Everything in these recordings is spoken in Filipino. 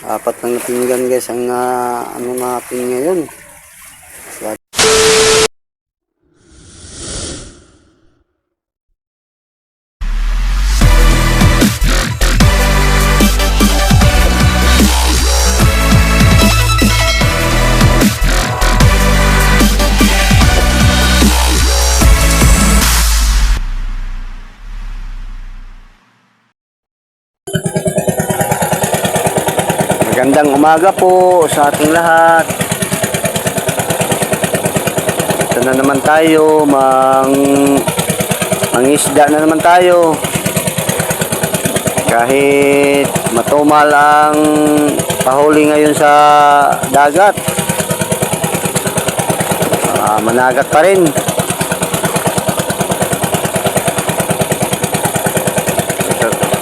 Apat na pinggan guys ang ah, ano natin ngayon. Magandang umaga po sa ating lahat. Ito na naman tayo, mang mangisda na naman tayo. Kahit matumal ang pahuli ngayon sa dagat. ah, managat pa rin.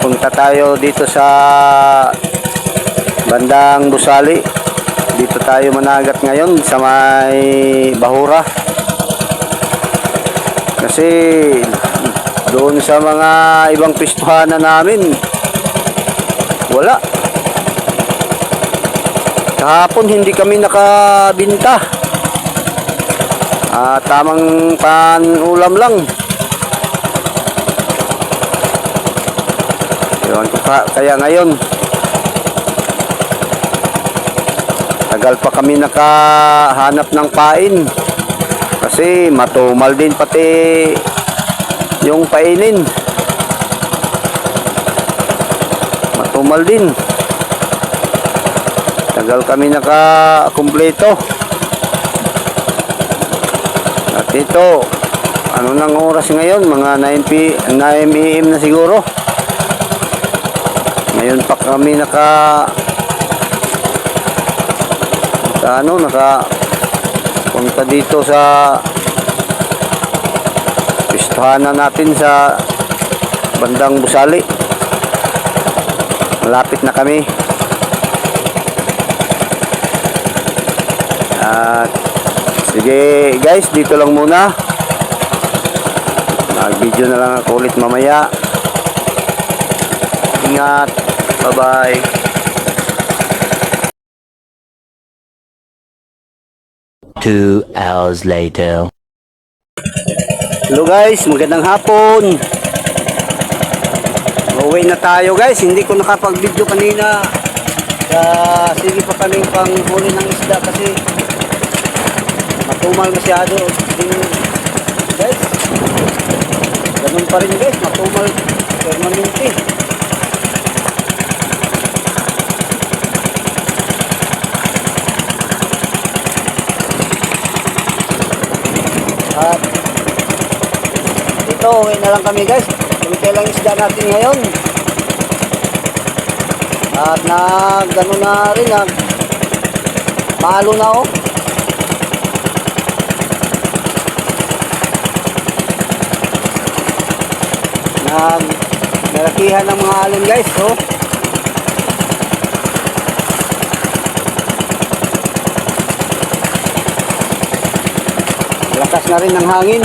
Punta tayo dito sa bandang Busali. Dito tayo managat ngayon sa may Bahura. Kasi doon sa mga ibang pistuhan na namin, wala. Kahapon hindi kami nakabinta. Ah, tamang pan-ulam lang. Yun, ka- kaya ngayon, Tagal pa kami nakahanap ng pain. Kasi matumal din pati yung painin. Matumal din. Tagal kami nakakumpleto. At ito, ano nang oras ngayon? Mga 9, p 9 am na siguro. Ngayon pa kami naka sa ano naka punta dito sa pistahanan natin sa bandang Busali. Malapit na kami. At sige guys dito lang muna. Mag video na lang ako ulit mamaya. Ingat. Bye bye Two hours later. Hello guys, magandang hapon. Uwi na tayo guys, hindi ko nakapag-video kanina. Kaya sige pa kami pang huli ng isda kasi matumal masyado. Guys, ganun pa rin guys, matumal permanente. Ito, uwi na lang kami guys. Kunti lang isda natin ngayon. At nag, ano na rin, nag, malo na oh. Nag, nalakihan ng mga alon guys, oh. Lakas na rin ng hangin.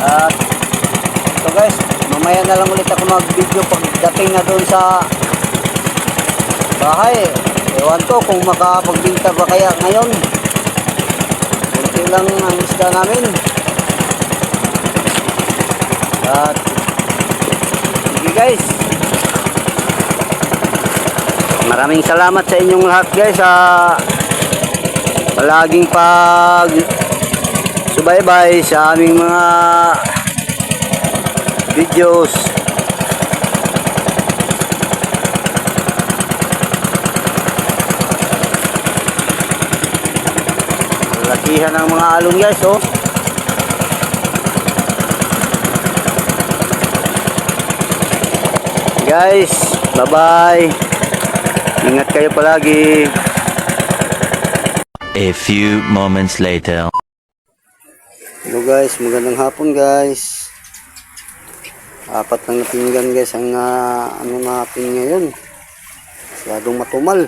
At ito guys, mamaya na lang ulit ako mag-video pagdating na doon sa bahay. Ewan ko kung makapagbinta ba kaya ngayon. Kunti lang ang isda namin. At sige guys. Maraming salamat sa inyong lahat guys sa palaging pag subaybay sa aming mga videos. Lakihan ng mga alon guys oh. Guys, bye-bye. Ingat kayo palagi. A few moments later. Hello guys, magandang hapon guys. Apat ng pinggan guys ang ah, ano natin ngayon. Masyadong matumal.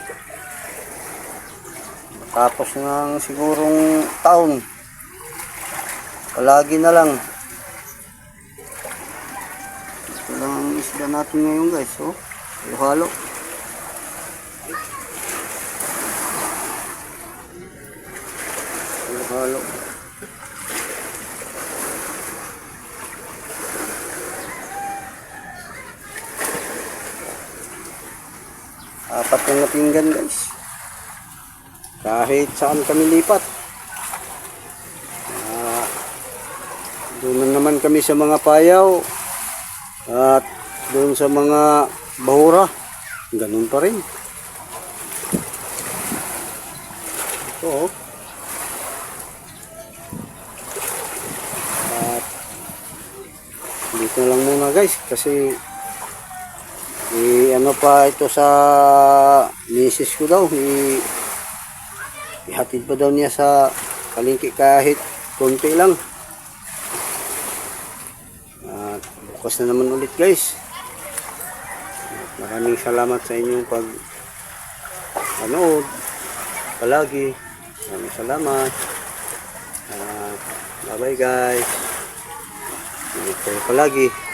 Tapos ng sigurong taon. Palagi na lang. lang ang isda natin ngayon guys. Oh, halo-halo. Halo-halo. Apat na napinggan guys. Kahit saan kami lipat. Ah, doon na naman kami sa mga payaw. At doon sa mga bahura. Ganun pa rin. Ito oh. Dito lang muna guys kasi i ano pa ito sa misis ko daw i ihatid pa daw niya sa palengke kahit konti lang. At bukas na naman ulit guys. At maraming salamat sa inyong pag anood palagi. Maraming salamat. Ah, bye bye guys. Ingat kayo palagi